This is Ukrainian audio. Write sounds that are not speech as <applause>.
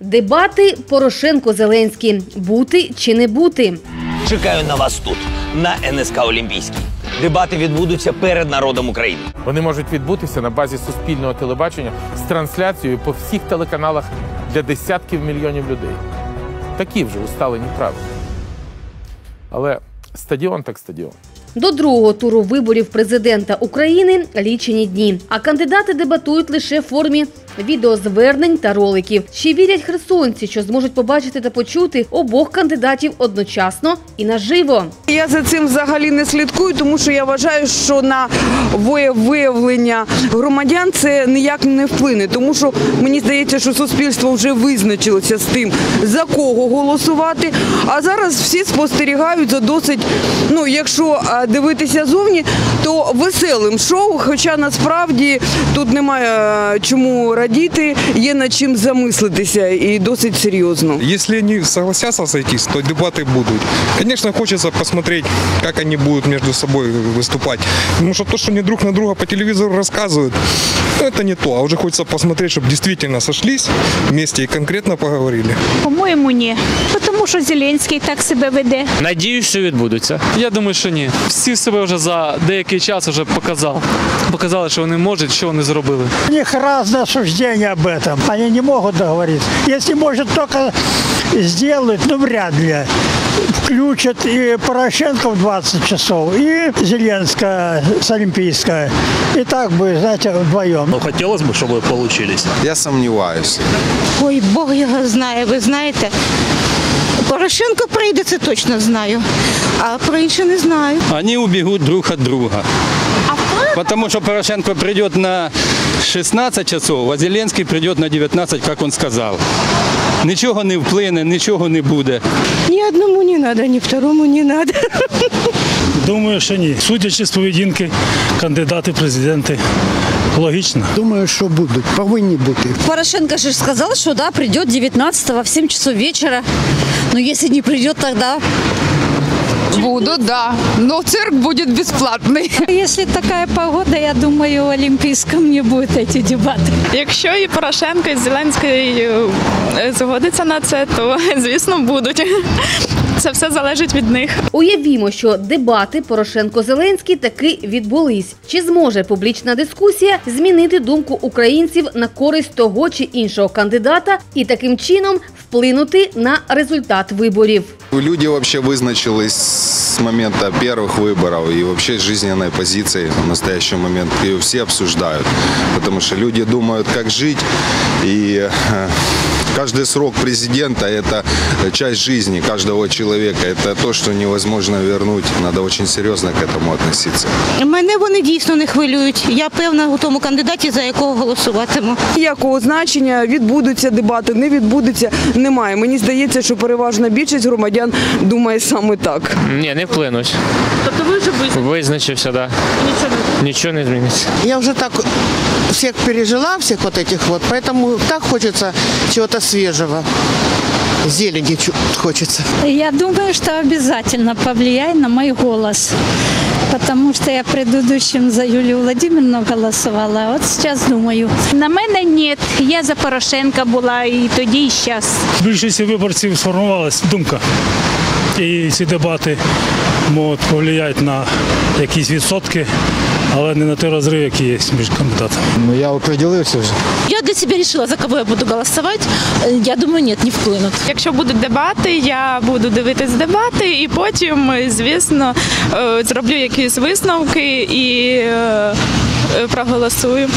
Дебати Порошенко Зеленський. Бути чи не бути? Чекаю на вас тут, на НСК Олімпійській. Дебати відбудуться перед народом України. Вони можуть відбутися на базі суспільного телебачення з трансляцією по всіх телеканалах для десятків мільйонів людей. Такі вже усталені правила. Але стадіон так стадіон. До другого туру виборів президента України лічені дні. А кандидати дебатують лише в формі відеозвернень та роликів. Чи вірять херсонці, що зможуть побачити та почути обох кандидатів одночасно і наживо? Я за цим взагалі не слідкую, тому що я вважаю, що на виявлення громадян це ніяк не вплине. Тому що мені здається, що суспільство вже визначилося з тим, за кого голосувати. А зараз всі спостерігають за досить, ну якщо дивитися зовні, то веселим шоу. Хоча насправді тут немає а, чому радіти, є над чим замислитися і досить серйозно. Если они согласятся сойтись, то дебаты будут. Конечно, хочется посмотреть, как они будут между собой выступать. Потому что то, что они друг на друга по телевизору рассказывают, ну, это не то. А уже хочется посмотреть, чтобы действительно сошлись вместе и конкретно поговорили. По-моєму, ні. Тому що Зеленський так себе веде. Надіюсь, що відбудуться. Я думаю, що ні. Всі себе вже за деякий час вже показали. Показали, що вони можуть, що вони зробили. У них разное суждение об этом. Они не могут договориться. Если, может, только сделают, ну, вряд ли. Включат и Порошенко в 20 часов, и Зеленская с Олимпийская. И так бы, знаете, вдвоем. Ну, хотілося б, щоб получились. Я сомневаюсь. Ой, Бог його знає, ви знаєте. Порошенко прийде, це точно знаю. А про інше не знаю. Они убегут друг от друга. Потому что Порошенко придет на 16 часов, а Зеленский придет на 19, как он сказал. Нічого не вплине, нічого не буде. Ні одному не треба, ні второму не треба. Думаю, що ні. Судячи з поведінки кандидати, президенти, логічно. Думаю, що будуть, повинні бути. Порошенко же сказал, что да, придет 19 в 7 часов вечера. Но если не придет, тогда Буду, да. Но цирк будет бесплатный. <laughs> Якщо така погода, я думаю, в Олімпійському не будуть ці дебати. Якщо і Порошенко, і Зеленський е, згодиться на це, то <laughs> звісно будуть. Це все залежить від них. Уявімо, що дебати Порошенко-Зеленський таки відбулись. Чи зможе публічна дискусія змінити думку українців на користь того чи іншого кандидата і таким чином вплинути на результат виборів? Люди вообще вызначились с момента первых выборов и вообще с жизненной позиции в настоящий момент. Ее все обсуждают, потому что люди думают, как жить. И э, каждый срок президента – это часть жизни каждого человека. Это то, что невозможно вернуть. Надо очень серьезно к этому относиться. Мене вони дійсно не хвилюють. Я певна у тому кандидаті, за якого голосуватиму. Ніякого значення відбудуться дебати, не відбудуться, немає. Мені здається, що переважна більшість громадян думає саме так. Ні, не вплинуть. Тобто ви вже Визначився, так. нічого Нічого не зміниться. я уже так всех пережила, всех вот этих вот, поэтому так хочется чего-то свежего. Зелени хочется. Я думаю, что обязательно повлияет на мой голос. Потому що я предыдущим за Юлію Владимировну голосувала, от зараз думаю. На мене ні. Я за Порошенка була і тоді, і зараз. Більшість виборців сформувалась думка. І ці дебати можуть повлияти на якісь відсотки, але не на той розрив, який є між кандидатами. Ну я оприділився вже. Я для себе вирішила, за кого я буду голосовать. Э, Я думаю, ні, не вплинуть. Якщо будуть дебати, я буду дивитись дебати, і потім, звісно, е, зроблю якісь висновки і е, е, проголосую.